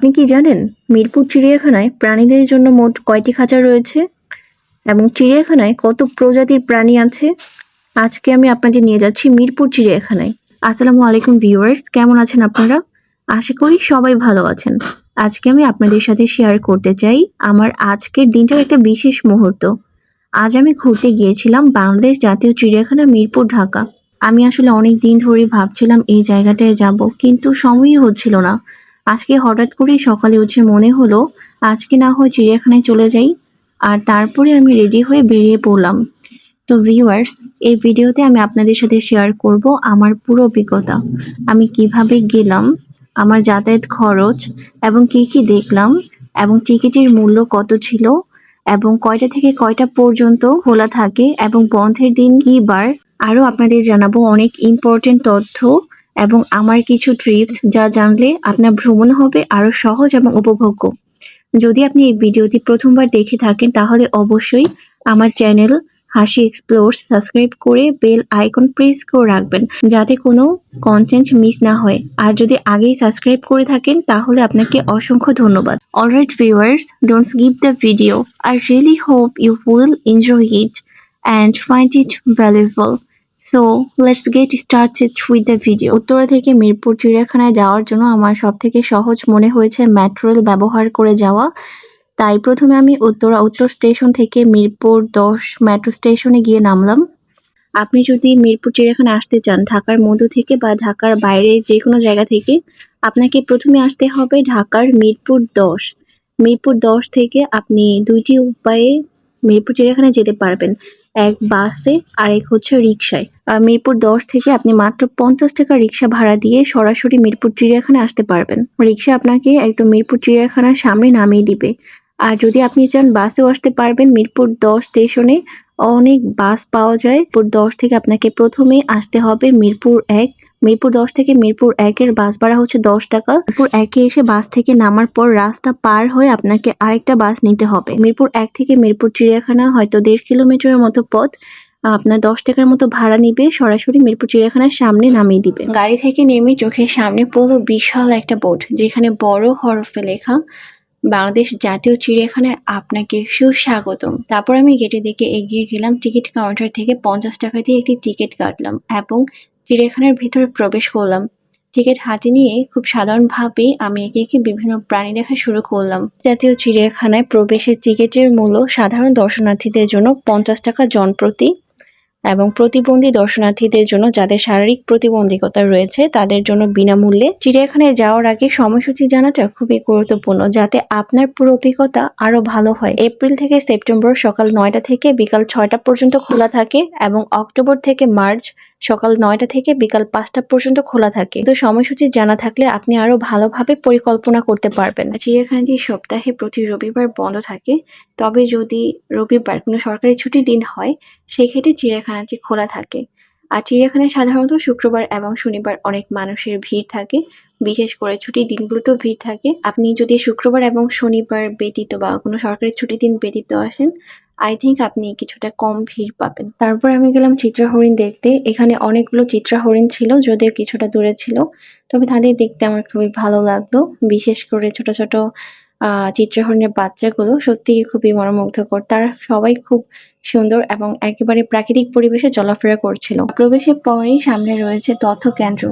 আপনি কি জানেন মিরপুর চিড়িয়াখানায় প্রাণীদের জন্য মোট কয়টি খাঁচা রয়েছে? এবং চিড়িয়াখানায় কত প্রজাতির প্রাণী আছে? আজকে আমি আপনাদের নিয়ে যাচ্ছি মিরপুর চিড়িয়াখানায়। আসসালামু আলাইকুম ভিউয়ার্স, কেমন আছেন আপনারা? আশা করি সবাই ভালো আছেন। আজকে আমি আপনাদের সাথে শেয়ার করতে চাই আমার আজকের দিনটার একটা বিশেষ মুহূর্ত। আজ আমি ঘুরতে গিয়েছিলাম বাংলাদেশ জাতীয় চিড়িয়াখানা মিরপুর, ঢাকা। আমি আসলে অনেক দিন ধরে ভাবছিলাম এই জায়গাটায় যাব, কিন্তু সময়ই হচ্ছিল না। আজকে হঠাৎ করেই সকালে উঠে মনে হলো, আজকে না হয় চিড়িয়াখানায় চলে যাই। আর তারপরে আমি রেডি হয়ে বেরিয়ে পড়লাম। তো ভিউয়ার্স, এই ভিডিওতে আমি আপনাদের সাথে শেয়ার করব আমার পুরো অভিজ্ঞতা। আমি কীভাবে গেলাম, আমার যাতায়াত খরচ, এবং কি কি দেখলাম, এবং টিকিটের মূল্য কত ছিল, এবং কয়টা থেকে কয়টা পর্যন্ত খোলা থাকে, এবং বন্ধের দিন কি বার, আরও আপনাদের জানাব অনেক ইম্পর্টেন্ট তথ্য। এবং আমার কিছু ট্রিপস যা জানলে আপনার ভ্রমণ হবে আরও সহজ এবং উপভোগ্য। যদি আপনি এই ভিডিওটি প্রথমবার দেখে থাকেন, তাহলে অবশ্যই আমার চ্যানেল হাসি এক্সপ্লোর সাবস্ক্রাইব করে বেল আইকন প্রেস করে রাখবেন, যাতে কোনো কন্টেন্ট মিস না হয়। আর যদি আগেই সাবস্ক্রাইব করে থাকেন, তাহলে আপনাকে অসংখ্য ধন্যবাদ। Alright viewers don't skip the video I really hope you will enjoy it and find it valuable so let's get started with the video Uttara থেকে মিরপুর চিড়িয়াখানায় যাওয়ার জন্য আমার সব থেকে সহজ মনে হয়েছে মেট্রো রেল ব্যবহার করে যাওয়া। তাই প্রথমে আমি উত্তরা উত্তর স্টেশন থেকে মিরপুর দশ মেট্রো স্টেশনে গিয়ে নামলাম। আপনি যদি মিরপুর চিড়িয়াখানা আসতে চান, ঢাকার মধ্য থেকে বা ঢাকার বাইরে যে কোনো জায়গা থেকে, আপনাকে প্রথমে আসতে হবে ঢাকার মিরপুর দশ। মিরপুর দশ থেকে আপনি দুইটি উপায়ে মিরপুর চিড়িয়াখানায় যেতে পারবেন। এক বাসে আর এক হচ্ছে রিক্সায় মিরপুর দশ থেকে আপনি মাত্র পঞ্চাশ টাকা রিক্সা ভাড়া দিয়ে সরাসরি মিরপুর চিড়িয়াখানা আসতে পারবেন। রিক্সা আপনাকে একদম মিরপুর চিড়িয়াখানার সামনে নামিয়ে দিবে। আর যদি আপনি চান বাসেও আসতে পারবেন, মিরপুর দশ স্টেশনে অনেক বাস পাওয়া যায়। মিরপুর দশ থেকে আপনাকে প্রথমে আসতে হবে মিরপুর এক মিরপুর দশ থেকে মিরপুর একের বাস ভাড়া হচ্ছে দশ টাকা। মিরপুর একে এসে বাস থেকে নামার পর রাস্তা পার হয়ে আপনাকে আরেকটা বাস নিতে হবে। মিরপুর এক থেকে মিরপুর চিড়িয়াখানা হয়তো দেড় কিলোমিটারের মতো পথ। আপনার দশ টাকার মতো ভাড়া নিবে, সরাসরি মিরপুর চিড়িয়াখানার সামনে নামিয়ে দিবে। গাড়ি থেকে নেমে চোখের সামনে পড়ল বিশাল একটা বোর্ড, যেখানে বড় হরফে লেখা, বাংলাদেশ জাতীয় চিড়িয়াখানায় আপনাকে সুস্বাগতম। তারপর আমি গেটের দিকে এগিয়ে গেলাম, টিকিট কাউন্টার থেকে পঞ্চাশ টাকা দিয়ে একটি টিকিট কাটলাম এবং চিড়িয়াখানার ভিতরে প্রবেশ করলাম। টিকিট হাতে নিয়ে খুব সাধারণভাবে আমি একে একে বিভিন্ন প্রাণী দেখা শুরু করলাম। জাতীয় চিড়িয়াখানায় প্রবেশের টিকিটের মূল্য সাধারণ দর্শনার্থীদের জন্য পঞ্চাশ টাকা জনপ্রতি এবং প্রতিবন্ধী দর্শনার্থীদের জন্য যাদের শারীরিক প্রতিবন্ধকতা রয়েছে তাদের জন্য বিনামূল্যে। চিড়িয়াখানায় যাওয়ার আগে সময়সূচি জানাটা খুবই গুরুত্বপূর্ণ যাতে আপনার পুরো অভিজ্ঞতা আরও ভালো হয়। এপ্রিল থেকে সেপ্টেম্বর সকাল নয়টা থেকে বিকাল ছয়টা পর্যন্ত খোলা থাকে এবং অক্টোবর থেকে মার্চ সকাল নয়টা থেকে বিকাল পাঁচটা পর্যন্ত খোলা থাকে। তো সময়সূচি জানা থাকলে আপনি আরও ভালোভাবে পরিকল্পনা করতে পারবেন। চিড়িয়াখানাটি সপ্তাহে প্রতি রবিবার বন্ধ থাকে, তবে যদি রবিবার কোনো সরকারি ছুটির দিন হয়, সেক্ষেত্রে চিড়িয়াখানাটি খোলা থাকে। আর চিড়িয়াখানায় সাধারণত শুক্রবার এবং শনিবার অনেক মানুষের ভিড় থাকে। বিশেষ করে ছুটির দিনগুলোতেও ভিড় থাকে। আপনি যদি শুক্রবার এবং শনিবার ব্যতীত বা কোনো সরকারি ছুটির দিন ব্যতীত আসেন আই থিঙ্ক আপনি কিছুটা কম ভিড় পাবেন। তারপর আমি গেলাম চিত্রা হরিণ দেখতে। এখানে অনেকগুলো চিত্রা হরিণ ছিল, যদিও কিছুটা দূরে ছিল, তবে তাদের দেখতে আমার খুবই ভালো লাগল। বিশেষ করে ছোট ছোট আহ চিত্রা হরিণের বাচ্চাগুলো সত্যিই খুবই মনোমুগ্ধকর। তারা সবাই খুব সুন্দর এবং একেবারে প্রাকৃতিক পরিবেশে চলাফেরা করছিল। প্রবেশের পরেই সামনে রয়েছে তথ্য কেন্দ্র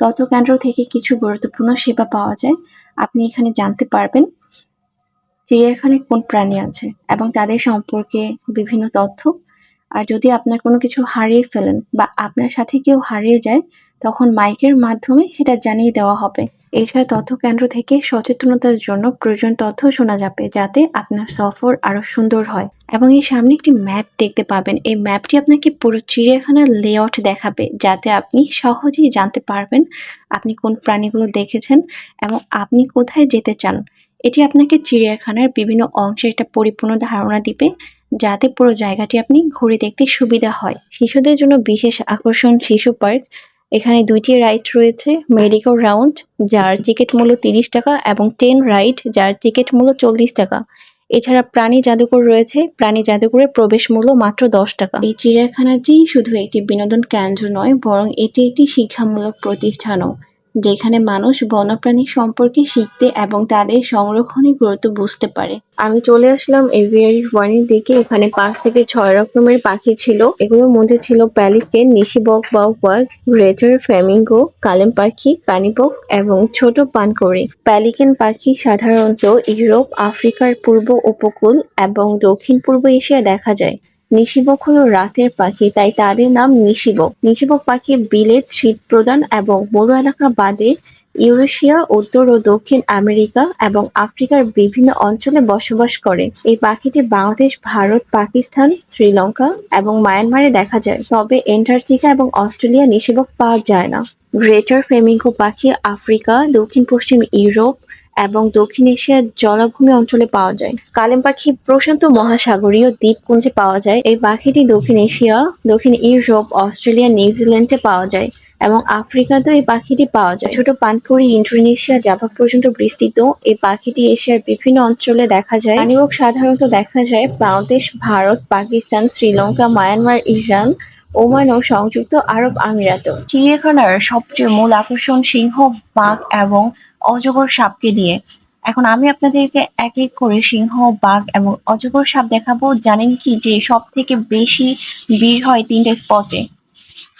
তথ্য কেন্দ্র থেকে কিছু গুরুত্বপূর্ণ সেবা পাওয়া যায়। আপনি এখানে জানতে পারবেন চিড়িয়াখানায় কোন প্রাণী আছে এবং তাদের সম্পর্কে বিভিন্ন তথ্য? আর যদি আপনার কোনো কিছু হারিয়ে ফেলেন বা আপনার সাথে কেউ হারিয়ে যায়, তখন মাইকের মাধ্যমে সেটা জানিয়ে দেওয়া হবে। এছাড়া তথ্য কেন্দ্র থেকে সচেতনতার জন্য প্রয়োজন তথ্য শোনা যাবে, যাতে আপনার সফর আরও সুন্দর হয়। এবং এই সামনে একটি ম্যাপ দেখতে পাবেন। এই ম্যাপটি আপনাকে পুরো চিড়িয়াখানার লেআউট দেখাবে, যাতে আপনি সহজেই জানতে পারবেন আপনি কোন প্রাণীগুলো দেখেছেন এবং আপনি কোথায় যেতে চান। এটি আপনাকে চিড়িয়াখানার বিভিন্ন অংশের একটা পরিপূর্ণ ধারণা দিবে, যাতে পুরো জায়গাটি আপনি ঘুরে দেখতে সুবিধা হয়। শিশুদের জন্য বিশেষ আকর্ষণ শিশু পার্ক। এখানে দুইটি রাইড রয়েছে মেডিকো রাউন্ড, যার টিকিট মূল্য তিরিশ টাকা এবং টেন রাইড, যার টিকিট মূল্য চল্লিশ টাকা। এছাড়া প্রাণী জাদুঘর রয়েছে, প্রাণী জাদুঘরের প্রবেশ মূল্য মাত্র দশ টাকা। এই চিড়িয়াখানাটি শুধু একটি বিনোদন কেন্দ্র নয়, বরং এটি একটি শিক্ষামূলক প্রতিষ্ঠানও। যেখানে মানুষ বন্যপ্রাণী সম্পর্কে শিখতে এবং তাদের সংরক্ষণের গুরুত্ব বুঝতে পারে। আমি চলে আসলাম এভিয়ারি ওয়ানের দিকে। এখানে পাঁচ থেকে ছয় রকমের পাখি ছিল। এগুলোর মধ্যে ছিল প্যালিকেন নিশিবক বা ওয়াক গ্রেটার, ফ্ল্যামিঙ্গো, কালেম পাখি কানিবক এবং ছোট পানকড়ি। প্যালিকেন পাখি সাধারণত ইউরোপ, আফ্রিকার পূর্ব উপকূল এবং দক্ষিণ পূর্ব এশিয়া দেখা যায়। নিশিবক হলো রাতের পাখি, তাই তাদের নাম নিশিবক। নিশিবক পাখি বিলেত শীত প্রদান এবং মরু এলাকা বাদে ইউরেশিয়া, উত্তর ও দক্ষিণ আমেরিকা এবং আফ্রিকার বিভিন্ন অঞ্চলে বসবাস করে। এই পাখিটি বাংলাদেশ, ভারত, পাকিস্তান, শ্রীলঙ্কা এবং মায়ানমারে দেখা যায়। তবে এন্টার্কটিকা এবং অস্ট্রেলিয়া নিষেবক পাওয়া যায় না। গ্রেটার ফ্লেমিঙ্গো পাখি আফ্রিকা দক্ষিণ পশ্চিম ইউরোপ এবং দক্ষিণ এশিয়ার জলাভূমি অঞ্চলে পাওয়া যায়। কালেম পাখি, প্রশান্ত মহাসাগরীয় দ্বীপপুঞ্জে পাওয়া যায়। এই পাখিটি দক্ষিণ এশিয়া, দক্ষিণ ইউরোপ, অস্ট্রেলিয়া নিউজিল্যান্ডে পাওয়া যায় এবং আফ্রিকাতেও এই পাখিটি পাওয়া যায়। ছোট পানকুড়ি ইন্ডোনেশিয়া জাভা পর্যন্ত বিস্তৃত। এই পাখিটি এশিয়ার বিভিন্ন অঞ্চলে দেখা যায়। পানিরোগ সাধারণত দেখা যায় Bangladesh, Bharat, Pakistan, Sri Lanka, Myanmar, Iran, Oman ও সংযুক্ত আরব আমিরাত চিড়িয়াখানার সবচেয়ে মূল আকর্ষণ সিংহ, বাঘ এবং অজগর সাপকে নিয়ে। এখন আমি আপনাদেরকে এক এক করে সিংহ, বাঘ এবং অজগর সাপ দেখাবো। জানেন কি যে সব থেকে বেশি ভিড় হয় তিনটে স্পটে।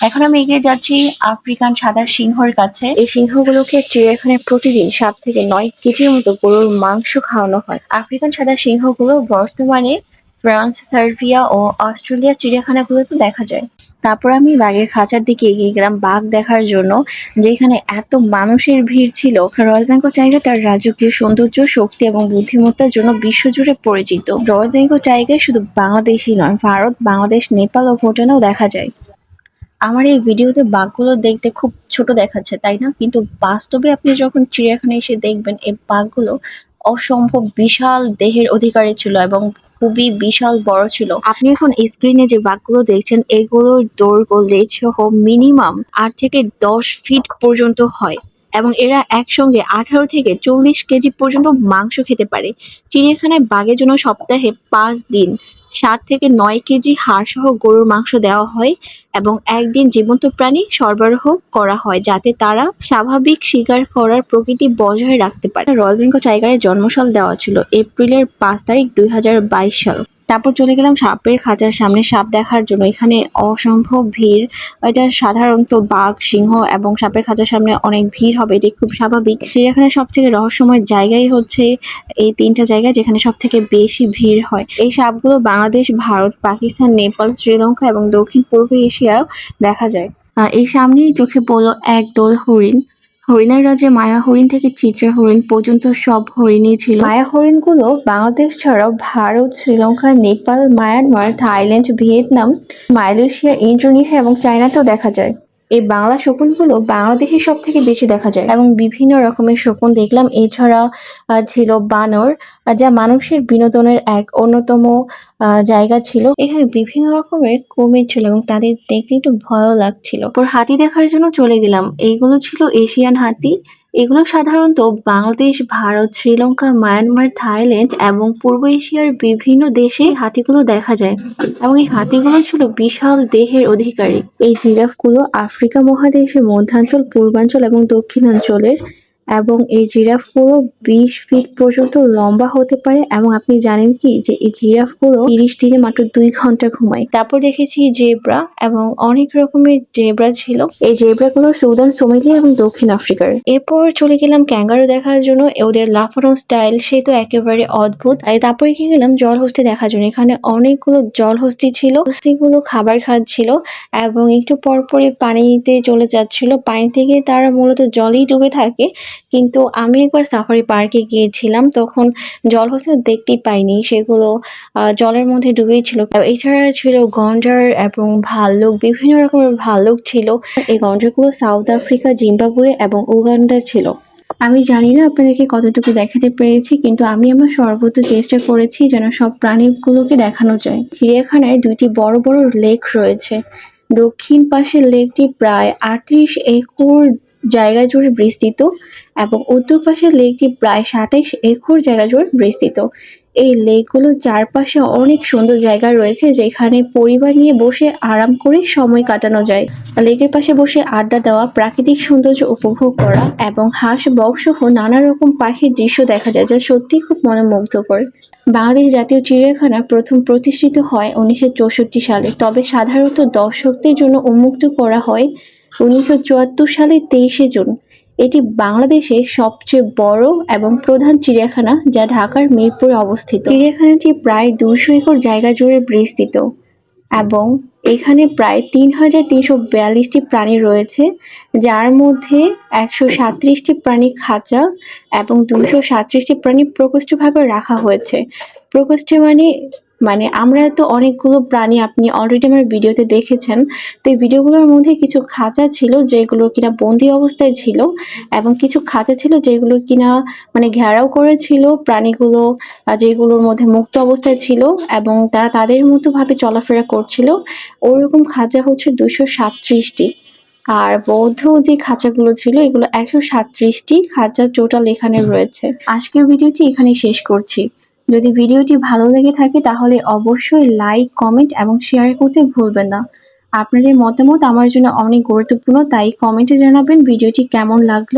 এখন আমি এগিয়ে যাচ্ছি আফ্রিকান সাদা সিংহর কাছে। এই সিংহগুলোকে চিড়িয়াখানায় প্রতিদিন সাত থেকে নয় কেজির মতো গরুর মাংস খাওয়ানো হয়। আফ্রিকান সাদা সিংহগুলো বর্তমানে ফ্রান্স, সার্বিয়া ও অস্ট্রেলিয়া চিড়িয়াখানাগুলোতে দেখা যায়। তারপর আমি বাঘের খাঁচার দিকে এগিয়ে গেলাম বাঘ দেখার জন্য, যেখানে এত মানুষের ভিড় ছিল। রয়্যাল বেঙ্গল টাইগার তার রাজকীয় সৌন্দর্য, শক্তি এবং বুদ্ধিমত্তার জন্য বিশ্বজুড়ে পরিচিত। রয়্যাল বেঙ্গল টাইগার শুধু বাংলাদেশই নয়, ভারত, বাংলাদেশ, নেপাল ও ভুটানেও দেখা যায়। আমার এই ভিডিওতে বাঘগুলো দেখতে খুব ছোট দেখাচ্ছে, তাই না? কিন্তু বাস্তবে আপনি যখন চিড়িয়াখানায় এসে দেখবেন, এই বাঘগুলো অসম্ভব বিশাল দেহের অধিকারী ছিল এবং খুবই বিশাল বড় ছিল। আপনি এখন স্ক্রিনে যে বাঘগুলো দেখছেন, এগুলোর দৈর্ঘ্য লেজ সহ মিনিমাম আট থেকে দশ ফিট পর্যন্ত হয় এবং এরা একসঙ্গে আঠারো থেকে চল্লিশ কেজি পর্যন্ত মাংস খেতে পারে। চিড়িয়াখানায় বাঘের জন্য সপ্তাহে পাঁচ দিন। সাত থেকে নয় কেজি হাড় সহ গরুর মাংস দেওয়া হয় এবং একদিন জীবন্ত প্রাণী সরবরাহ করা হয় যাতে তারা স্বাভাবিক শিকার করার প্রকৃতি বজায় রাখতে পারে। রয়্যাল বেঙ্গল টাইগারের জন্মসাল দেওয়া ছিল এপ্রিলের পাঁচ তারিখ দুই হাজার বাইশ সাল। তারপর চলে গেলাম সাপের খাঁচার সামনে। সাপ দেখার জন্য এখানে অসম্ভব ভিড়। এটা সাধারণত বাঘ, সিংহ এবং সাপের খাঁচার সামনে অনেক ভিড় হবে, এটি খুব স্বাভাবিক। চিড়িয়াখানার সব থেকে রহস্যময় জায়গাই হচ্ছে এই তিনটা জায়গা যেখানে সব থেকে বেশি ভিড় হয়। এই সাপগুলো বাংলাদেশ, ভারত, পাকিস্তান, নেপাল, শ্রীলঙ্কা এবং দক্ষিণ পূর্ব এশিয়াও দেখা যায়। এই সামনেই চোখে পড়ল এক দোল হরিণ। হরিণের রাজ্যে মায়া হরিণ থেকে চিত্রা হরিণ পর্যন্ত সব হরিণই ছিল। মায়া হরিণগুলো বাংলাদেশ ছাড়াও Bharat, Sri Lanka, Nepal, Myanmar, Thailand, Vietnam, Malaysia, Indonesia এবং চায়নাতেও দেখা যায়। এই বাংলা শকুনগুলো বাংলাদেশে সব থেকে বেশি দেখা যায়। এবং বিভিন্ন রকমের শকুন দেখলাম, এছাড়া ছিল বানর যা মানুষের বিনোদনের এক অন্যতম জায়গা ছিল। এখানে বিভিন্ন রকমের কুমির ছিল এবং তাদের দেখতে একটু ভয়ও লাগছিল। পর হাতি দেখার জন্য চলে গেলাম। এইগুলো ছিল এশিয়ান হাতি। এগুলো সাধারণত বাংলাদেশ, ভারত, শ্রীলঙ্কা, মায়ানমার, থাইল্যান্ড এবং পূর্ব এশিয়ার বিভিন্ন দেশে হাতিগুলো দেখা যায় এবং এই হাতিগুলো ছিল বিশাল দেহের অধিকারী। এই জিরাফগুলো আফ্রিকা মহাদেশের মধ্যাঞ্চল, পূর্বাঞ্চল এবং দক্ষিণাঞ্চলের এবং এই জিরাফগুলো বিশ ফিট পর্যন্ত লম্বা হতে পারে এবং আপনি জানেন কি যে এই জিরাফগুলো তিরিশ দিনে মাত্র দুই ঘণ্টা ঘুমায়। তারপর দেখেছি জেব্রা এবং অনেক রকমের জেব্রা ছিল। এই জেব্রাগুলো সুদান সোমালিয়া এবং দক্ষিণ আফ্রিকার। এরপর চলে গেলাম ক্যাঙ্গারু দেখার জন্য। ওদের লাফানো স্টাইল, সে তো একেবারে অদ্ভুত। আর তারপরে কি গেলাম? জল হস্তি দেখার জন্য। এখানে অনেকগুলো জলহস্তি ছিল। হস্তিগুলো খাবার খাচ্ছিল এবং একটু পরপরই পানিতে চলে যাচ্ছিল। পানি থেকে তারা মূলত জলেই ডুবে থাকে। কিন্তু আমি একবার সাফারি পার্কে গিয়েছিলাম, তখন জলহস্তি দেখতেই পাইনি। সেগুলো জলের মধ্যে ডুবেই ছিল। এছাড়া ছিল গন্ডার এবং ভাল্লুক, বিভিন্ন রকমের ভাল্লুক ছিল। এই গন্ডারগুলো সাউথ আফ্রিকা জিম্বাবুয়ে এবং উগান্ডা ছিল। আমি জানি না আপনাদেরকে কতটুকু দেখাতে পেরেছি, কিন্তু আমি আমার সর্বোচ্চ চেষ্টা করেছি যেন সব প্রাণীগুলোকে দেখানো যায়। চিড়িয়াখানায় দুইটি বড় বড় লেক রয়েছে। দক্ষিণ পাশের লেকটি প্রায় আটত্রিশ একর জায়গা জুড়ে বিস্তৃত এবং উত্তর পাশের লেকটি প্রায় সাতাইশ একর জায়গা জুড়ে বিস্তৃত। এই লেকগুলোর চারপাশে অনেক সুন্দর জায়গা রয়েছে যেখানে পরিবার নিয়ে বসে আরাম করে সময় কাটানো যায়। লেকের পাশে বসে আড্ডা দেওয়া, প্রাকৃতিক সৌন্দর্য উপভোগ করা এবং হাঁস, বক সহ নানা রকম পাখির দৃশ্য দেখা যায় যা সত্যি খুব মনোমুগ্ধকর। বাংলাদেশ জাতীয় চিড়িয়াখানা প্রথম প্রতিষ্ঠিত হয় উনিশশো চৌষট্টি সালে, তবে সাধারণত দর্শকদের জন্য উন্মুক্ত করা হয় উনিশশো সালের তেইশে জুন, এটি বাংলাদেশের সবচেয়ে বড় এবং প্রধান চিড়িয়াখানা যা ঢাকার মিরপুরে অবস্থিত। চিড়িয়াখানাটি প্রায় দুশো একর জায়গা জুড়ে বিস্তৃত এবং এখানে প্রায় তিন হাজার তিনশো বিয়াল্লিশটি প্রাণী রয়েছে, যার মধ্যে একশো সাঁত্রিশটি প্রাণী খাঁচা এবং দুশো সাঁত্রিশটি প্রাণী প্রকোষ্ঠভাবে রাখা হয়েছে। প্রকোষ্ঠে মানে মানে আমরা তো অনেকগুলো প্রাণী আপনি অলরেডি আমার ভিডিওতে দেখেছেন তো এই ভিডিওগুলোর মধ্যে কিছু খাঁচা ছিল যেগুলো কিনা বন্দি অবস্থায় ছিল এবং কিছু খাঁচা ছিল যেগুলো কিনা মানে ঘেরাও করেছিল প্রাণীগুলো যেগুলোর মধ্যে মুক্ত অবস্থায় ছিল এবং তারা তাদের মতো ভাবে চলাফেরা করছিল। ওরকম খাঁচা হচ্ছে দুশো সাতত্রিশটি। আর বৌদ্ধ যে খাঁচাগুলো ছিল এগুলো একশো সাতত্রিশটি খাঁচা টোটাল এখানে রয়েছে। আজকের ভিডিওটি এখানে শেষ করছি। যদি ভিডিওটি ভালো লেগে থাকে তাহলে অবশ্যই লাইক, কমেন্ট এবং শেয়ার করতে ভুলবেন না। আপনাদের মতামত আমার জন্য অনেক গুরুত্বপূর্ণ, তাই কমেন্টে জানাবেন ভিডিওটি কেমন লাগল।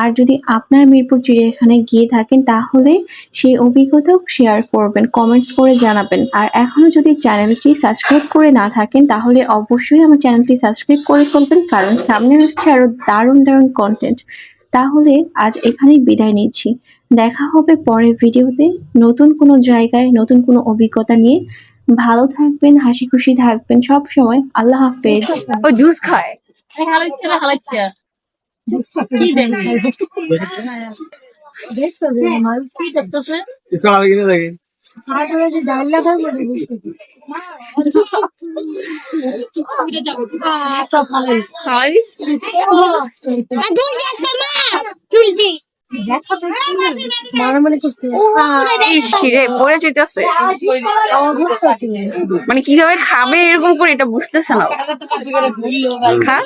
আর যদি আপনার মিরপুর চিড়িয়াখানায় গিয়ে থাকেন তাহলে সেই অভিজ্ঞতাও শেয়ার করবেন, কমেন্টস করে জানাবেন। আর এখনও যদি চ্যানেলটি সাবস্ক্রাইব করে না থাকেন তাহলে অবশ্যই আমার চ্যানেলটি সাবস্ক্রাইব করে ফেলবেন, কারণ সামনে আসছে আরও দারুণ দারুণ কন্টেন্ট তাহলে আজ এখানেই বিদায় নিচ্ছি। দেখা হবে পরের ভিডিওতে। নতুন কোনো জায়গায় নতুন কোনো অভিজ্ঞতা নিয়ে। ভালো থাকবেন হাসি খুশি থাকবেন সব সময়। আল্লাহ হাফেজ। ও জুস খায়। খালাচ্ছে যেতেছে। মানে কীভাবে খাবে এরকম করে এটা বুঝতেছে না খা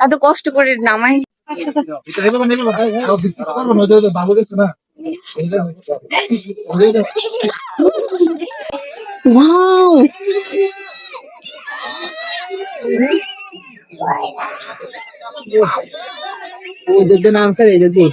এত কষ্ট করে নামাই। না ওয়াও ও যদি আনসার এই যদি